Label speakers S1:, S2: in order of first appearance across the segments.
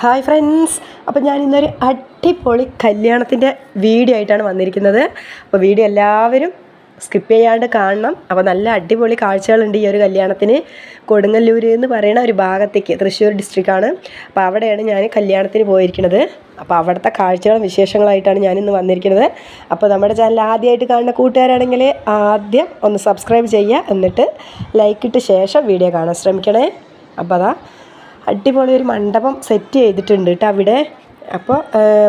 S1: Hi friends അപ്പോൾ ഞാൻ ഇന്നൊരു അടിപൊളി കല്യാണത്തിന്റെ വീഡിയോ ആയിട്ടാണ് വന്നിരിക്കുന്നത്. അപ്പോൾ വീഡിയോ എല്ലാവരും സ്കിപ്പ് ചെയ്യാണ്ട് കാണണം. അപ്പോൾ നല്ല അടിപൊളി കാഴ്ചകളുണ്ട് ഈ ഒരു കല്യാണത്തിന്. കൊടുങ്ങല്ലൂർ എന്ന് പറയുന്ന ഒരു ഭാഗത്തേക്ക് തൃശ്ശൂർ ഡിസ്ട്രിക്റ്റാണ് അപ്പോൾ അവിടെയാണ് ഞാൻ കല്യാണത്തിന് പോയിരിക്കുന്നത്. അപ്പോൾ അവിടുത്തെ കാഴ്ചകളും വിശേഷങ്ങളായിട്ടാണ് ഞാനിന്ന് വന്നിരിക്കുന്നത്. അപ്പോൾ നമ്മുടെ ചാനൽ ആദ്യമായിട്ട് കാണുന്ന കൂട്ടുകാരാണെങ്കിൽ ആദ്യം ഒന്ന് സബ്സ്ക്രൈബ് ചെയ്യുക. എന്നിട്ട് ലൈക്കിട്ട് ശേഷം വീഡിയോ കാണാൻ ശ്രമിക്കണേ. അപ്പോൾ അതാ അടിപൊളി ഒരു മണ്ഡപം സെറ്റ് ചെയ്തിട്ടുണ്ട് കേട്ടോ അവിടെ. അപ്പോൾ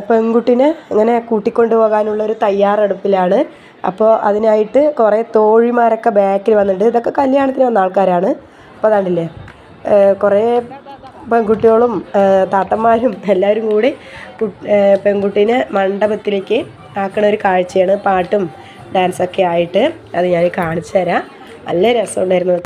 S1: പെൺകുട്ടിനെ ഇങ്ങനെ കൂട്ടിക്കൊണ്ടു പോകാനുള്ളൊരു തയ്യാറെടുപ്പിലാണ്. അപ്പോൾ അതിനായിട്ട് കുറേ തോഴിമാരൊക്കെ ബാക്കിൽ വന്നിട്ടുണ്ട്. ഇതൊക്കെ കല്യാണത്തിന് വന്ന ആൾക്കാരാണ്. അപ്പോൾ അതാണ്ടില്ലേ കുറേ പെൺകുട്ടികളും താത്തന്മാരും എല്ലാവരും കൂടി പെൺകുട്ടീനെ മണ്ഡപത്തിലേക്ക് ആക്കണ ഒരു കാഴ്ചയാണ് പാട്ടും ഡാൻസൊക്കെ ആയിട്ട്. അത് ഞാൻ കാണിച്ചു തരാം നല്ല രസമുണ്ടായിരുന്നു.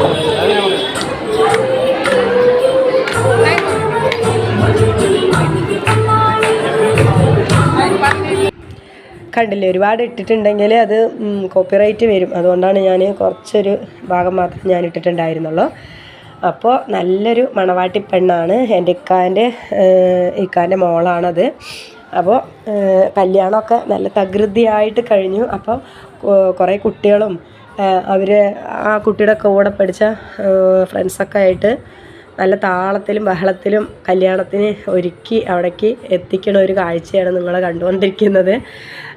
S1: കണ്ടില്ലേ ഒരുപാട് ഇട്ടിട്ടുണ്ടെങ്കിൽ അത് കോപ്പിറൈറ്റ് വരും. അതുകൊണ്ടാണ് ഞാൻ കുറച്ചൊരു ഭാഗം മാത്രം ഞാൻ ഇട്ടിട്ടുണ്ടായിരുന്നുള്ളൂ. അപ്പോൾ നല്ലൊരു മണവാട്ടി പെണ്ണാണ് എന്റെ ഇക്കാന്റെ ഇക്കാന്റെ മോളാണത്. അപ്പോൾ കല്യാണമൊക്കെ നല്ല തകൃതിയായിട്ട് കഴിഞ്ഞു. അപ്പോൾ കുറേ കുട്ടികളും അവർ ആ കുട്ടിയുടെ കൂടെ പഠിച്ച ഫ്രണ്ട്സൊക്കെ ആയിട്ട് നല്ല താളത്തിലും ബഹളത്തിലും കല്യാണത്തിന് ഒരുക്കി അവിടേക്ക് എത്തിക്കണ ഒരു കാഴ്ചയാണ് നിങ്ങൾ കണ്ടുകൊണ്ടിരിക്കുന്നത്.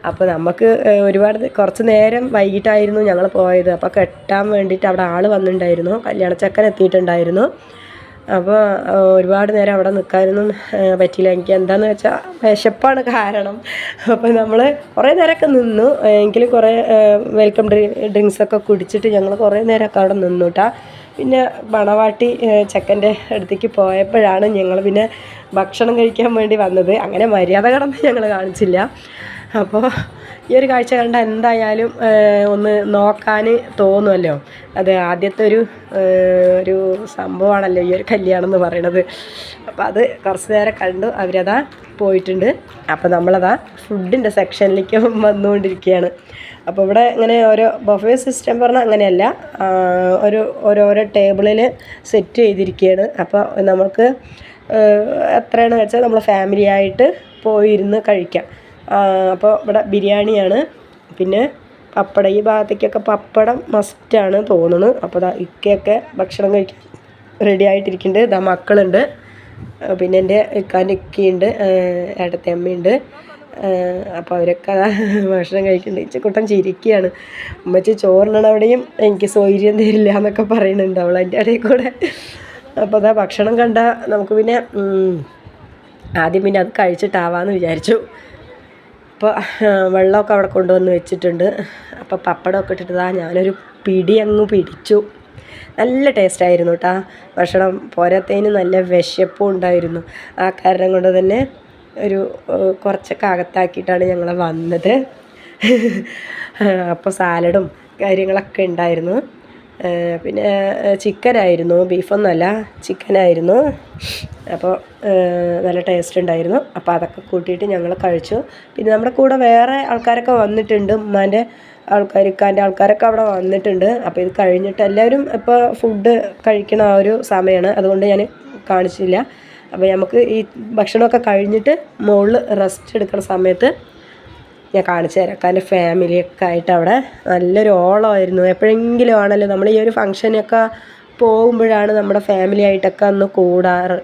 S1: അപ്പോൾ നമുക്ക് ഒരുപാട് കുറച്ച് നേരം വൈകിട്ടായിരുന്നു ഞങ്ങൾ പോയത്. അപ്പോൾ കെട്ടാൻ വേണ്ടിയിട്ട് അവിടെ ആൾ വന്നിട്ടുണ്ടായിരുന്നു. കല്യാണച്ചക്കൻ എത്തിയിട്ടുണ്ടായിരുന്നു. അപ്പോൾ ഒരുപാട് നേരം അവിടെ നിൽക്കാനൊന്നും പറ്റിയില്ല. എനിക്ക് എന്താണെന്ന് വെച്ചാൽ വിശപ്പാണ് കാരണം. അപ്പോൾ നമ്മൾ കുറേ നേരമൊക്കെ നിന്നു. എങ്കിലും കുറേ വെൽക്കം ഡ്രിങ്ക്സൊക്കെ കുടിച്ചിട്ട് ഞങ്ങൾ കുറേ നേരമൊക്കെ അവിടെ നിന്നു കേട്ടോ പിന്നെ മണവാട്ടി ചെക്കന്റെ അടുത്തേക്ക് പോയപ്പോഴാണ് ഞങ്ങൾ പിന്നെ ഭക്ഷണം കഴിക്കാൻ വേണ്ടി വന്നത്. അങ്ങനെ മര്യാദ കടന്ന് ഞങ്ങൾ കാണിച്ചില്ല. അപ്പോൾ ഈ ഒരു കാഴ്ച കണ്ട എന്തായാലും ഒന്ന് നോക്കാൻ തോന്നുമല്ലോ. അത് ആദ്യത്തെ ഒരു ഒരു സംഭവമാണല്ലോ ഈ ഒരു കല്യാണം എന്ന് പറയണത്. അപ്പോൾ അത് കുറച്ച് നേരം കണ്ടു അവരതാ പോയിട്ടുണ്ട്. അപ്പോൾ നമ്മളതാ ഫുഡിന്റെ സെക്ഷനിലേക്ക് വന്നുകൊണ്ടിരിക്കുകയാണ്. അപ്പോൾ ഇവിടെ ഇങ്ങനെ ഓരോ ബഫേ സിസ്റ്റം പറഞ്ഞാൽ അങ്ങനെയല്ല. ഒരു ഓരോരോ ടേബിളിൽ സെറ്റ് ചെയ്തിരിക്കുകയാണ് അപ്പോൾ നമുക്ക് എത്രയാണെന്ന് വെച്ചാൽ നമ്മൾ ഫാമിലി ആയിട്ട് പോയിരുന്ന് കഴിക്കാം. അപ്പോൾ ഇവിടെ ബിരിയാണിയാണ്. പിന്നെ പപ്പടം ഈ ഭാഗത്തേക്കൊക്കെ പപ്പടം മസ്റ്റാണ് തോന്നുന്നു. അപ്പോൾ ഇതാ ഇക്കയൊക്കെ ഭക്ഷണം കഴിക്കാൻ റെഡി ആയിട്ടിരിക്കുന്നുണ്ട്. ഇതാ മക്കളുണ്ട്. പിന്നെ എന്റെ ഇക്കാന്റെ ഇക്കയുണ്ട്. ഏടത്തെ അമ്മയുണ്ട്. അപ്പോൾ അവരൊക്കെ ഭക്ഷണം കഴിക്കുന്നുണ്ട്. ഇച്ചക്കൂട്ടൻ ചിരിക്കുകയാണ്. ചോറിനാണ് അവിടെയും എനിക്ക് സൗകര്യം തരില്ല എന്നൊക്കെ പറയുന്നുണ്ട് അവൾ എന്റെ ഇടയിൽ കൂടെ. അപ്പോൾ അതാ ഭക്ഷണം കണ്ട നമുക്ക് പിന്നെ ആദ്യം പിന്നെ അത് കഴിച്ചിട്ടാവാമെന്ന് വിചാരിച്ചു. അപ്പോൾ വെള്ളമൊക്കെ അവിടെ കൊണ്ടുവന്ന് വെച്ചിട്ടുണ്ട്. അപ്പോൾ പപ്പടമൊക്കെ ഇട്ടിട്ടതാ ഞാനൊരു പിടി അങ്ങ് പിടിച്ചു. നല്ല ടേസ്റ്റായിരുന്നു കേട്ടോ ഭക്ഷണം പോരാത്തതിന് നല്ല വിശപ്പും ഉണ്ടായിരുന്നു. ആ കാരണം കൊണ്ട് തന്നെ ഒരു കുറച്ചൊക്കെ അകത്താക്കിയിട്ടാണ് ഞങ്ങൾ വന്നത്. അപ്പോൾ സാലഡും കാര്യങ്ങളൊക്കെ ഉണ്ടായിരുന്നു. പിന്നെ ചിക്കനായിരുന്നു. ബീഫൊന്നുമല്ല ചിക്കനായിരുന്നു. അപ്പോൾ നല്ല ടേസ്റ്റ് ഉണ്ടായിരുന്നു. അപ്പോൾ അതൊക്കെ കൂട്ടിയിട്ട് ഞങ്ങൾ കഴിച്ചു. പിന്നെ നമ്മുടെ കൂടെ വേറെ ആൾക്കാരൊക്കെ വന്നിട്ടുണ്ട്. ഉമ്മാന്റെ ആൾക്കാർ ഇക്കാന്റെ ആൾക്കാരൊക്കെ അവിടെ വന്നിട്ടുണ്ട്. അപ്പോൾ ഇത് കഴിഞ്ഞിട്ട് എല്ലാവരും ഇപ്പോൾ ഫുഡ് കഴിക്കണ ആ ഒരു സമയമാണ് അതുകൊണ്ട് ഞാൻ കാണിച്ചില്ല. അപ്പോൾ നമുക്ക് ഈ ഭക്ഷണമൊക്കെ കഴിഞ്ഞിട്ട് മുകളിൽ റെസ്റ്റ് എടുക്കുന്ന സമയത്ത് ഞാൻ കാണിച്ചു തരാം. കാരണം ഫാമിലിയൊക്കെ ആയിട്ട് അവിടെ നല്ലൊരു ഓളമായിരുന്നു. എപ്പോഴെങ്കിലും ആണല്ലോ നമ്മൾ ഈ ഒരു ഫംഗ്ഷനൊക്കെ പോകുമ്പോഴാണ് നമ്മുടെ ഫാമിലി ആയിട്ടൊക്കെ ഒന്ന് കൂടാറ്.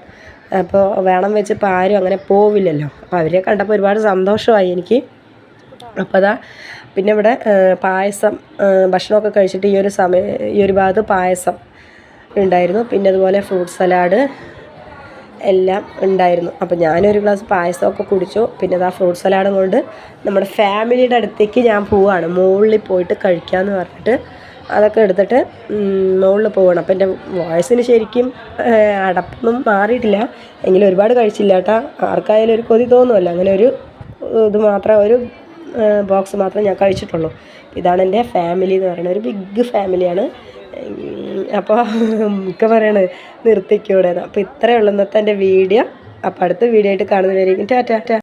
S1: അപ്പോൾ വേണം വെച്ചിപ്പോൾ ആരും അങ്ങനെ പോവില്ലല്ലോ. അപ്പോൾ അവരെ കണ്ടപ്പോൾ ഒരുപാട് സന്തോഷമായി എനിക്ക്. അപ്പോൾ അതാ പിന്നെ ഇവിടെ പായസം ഭക്ഷണമൊക്കെ കഴിച്ചിട്ട് ഈ ഒരു സമയം ഈ ഒരു ഭാഗത്ത് പായസം ഉണ്ടായിരുന്നു. പിന്നെ അതുപോലെ ഫ്രൂട്ട് സലാഡ് എല്ലാം ഉണ്ടായിരുന്നു. അപ്പോൾ ഞാനൊരു ഗ്ലാസ് പായസമൊക്കെ കുടിച്ചു. പിന്നെ ആ ഫ്രൂട്ട് സലാഡും കൊണ്ട് നമ്മുടെ ഫാമിലിയുടെ അടുത്തേക്ക് ഞാൻ പോവുകയാണ് മുകളിൽ പോയിട്ട് കഴിക്കാമെന്ന് പറഞ്ഞിട്ട് അതൊക്കെ എടുത്തിട്ട് മുകളിൽ പോവാണ്. അപ്പോൾ എന്റെ വോയിസിന് ശരിക്കും അടപ്പൊന്നും മാറിയിട്ടില്ല. എങ്കിലും ഒരുപാട് കഴിച്ചില്ല കേട്ടോ. ആർക്കായാലും ഒരു കൊതി തോന്നുമല്ലോ അങ്ങനെ ഒരു ഇത് മാത്രം ഒരു ബോക്സ് മാത്രമേ ഞാൻ കഴിച്ചിട്ടുള്ളൂ. ഇതാണ് എന്റെ ഫാമിലി എന്ന് പറയുന്നത്. ഒരു ബിഗ് ഫാമിലിയാണ് അപ്പോൾ ഒക്കെ പറയണത് നിർത്തിക്കൂടെ അപ്പോൾ ഇത്രയേ ഉള്ളൂ ഇന്നത്തെ എന്റെ വീഡിയോ അപ്പോൾ അടുത്ത വീഡിയോ ആയിട്ട് കാണുന്നവരേക്കും ടാറ്റാ